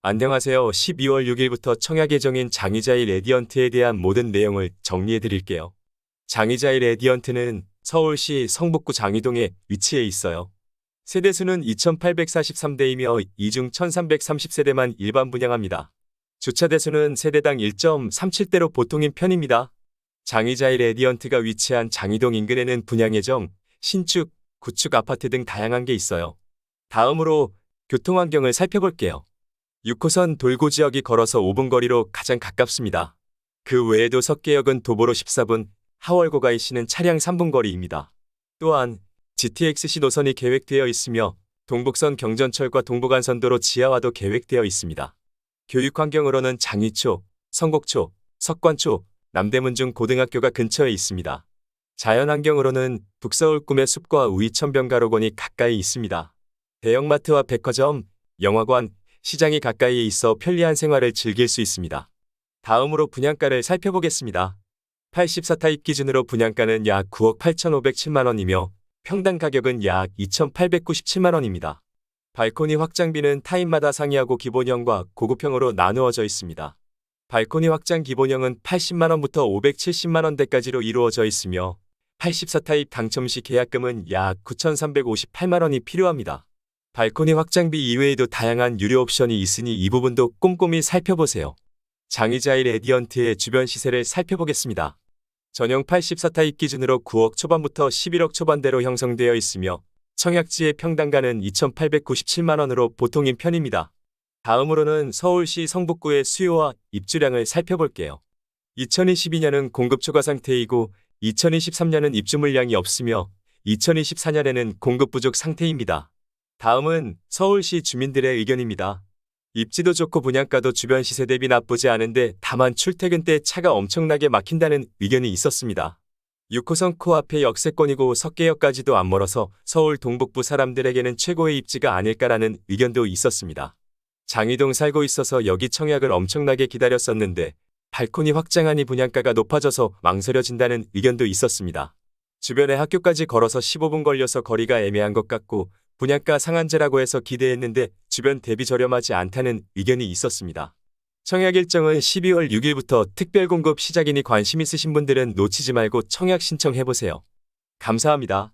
안녕하세요. 12월 6일부터 청약 예정인 장의자의 레디언트에 대한 모든 내용을 정리해 드릴게요. 장의자의 레디언트는 서울시 성북구 장의동에 위치해 있어요. 세대수는 2843대이며 이중 1330세대만 일반 분양합니다. 주차 대수는 세대당 1.37대로 보통인 편입니다. 장의자의 레디언트가 위치한 장의동 인근에는 분양 예정, 신축, 구축 아파트 등 다양한 게 있어요. 다음으로 교통 환경을 살펴볼게요. 6호선 돌고 지역이 걸어서 5분 거리로 가장 가깝습니다. 그 외에도 석계역은 도보로 14분, 하월고가 시는 차량 3분 거리입니다. 또한 GTX-C 노선이 계획되어 있으며 동북선 경전철과 동부간선도로 지하화도 계획되어 있습니다. 교육 환경으로는 장위초, 성곡초, 석관초, 남대문 중 고등학교가 근처에 있습니다. 자연 환경으로는 북서울 꿈의 숲과 우이천변가로곤이 가까이 있습니다. 대형마트와 백화점, 영화관, 시장이 가까이에 있어 편리한 생활을 즐길 수 있습니다. 다음으로 분양가를 살펴보겠습니다. 84타입 기준으로 분양가는 약 9억 8,507만 원이며 평당 가격은 약 2,897만 원입니다. 발코니 확장비는 타입마다 상이하고 기본형과 고급형으로 나누어져 있습니다. 발코니 확장 기본형은 80만 원부터 570만 원대까지로 이루어져 있으며 84타입 당첨 시 계약금은 약 9,358만 원이 필요합니다. 발코니 확장비 이외에도 다양한 유료 옵션이 있으니 이 부분도 꼼꼼히 살펴보세요. 장의자의 레디언트의 주변 시세를 살펴보겠습니다. 전용 84타입 기준으로 9억 초반부터 11억 초반대로 형성되어 있으며 청약지의 평당가는 2,897만원으로 보통인 편입니다. 다음으로는 서울시 성북구의 수요와 입주량을 살펴볼게요. 2022년은 공급 초과 상태이고 2023년은 입주 물량이 없으며 2024년에는 공급 부족 상태입니다. 다음은 서울시 주민들의 의견입니다. 입지도 좋고 분양가도 주변 시세 대비 나쁘지 않은데 다만 출퇴근 때 차가 엄청나게 막힌다는 의견이 있었습니다. 6호선 코앞에 역세권이고 석계역까지도 안 멀어서 서울 동북부 사람들에게는 최고의 입지가 아닐까라는 의견도 있었습니다. 장의동 살고 있어서 여기 청약을 엄청나게 기다렸었는데 발코니 확장하니 분양가가 높아져서 망설여진다는 의견도 있었습니다. 주변에 학교까지 걸어서 15분 걸려서 거리가 애매한 것 같고 분양가 상한제라고 해서 기대했는데 주변 대비 저렴하지 않다는 의견이 있었습니다. 청약 일정은 12월 6일부터 특별 공급 시작이니 관심 있으신 분들은 놓치지 말고 청약 신청해보세요. 감사합니다.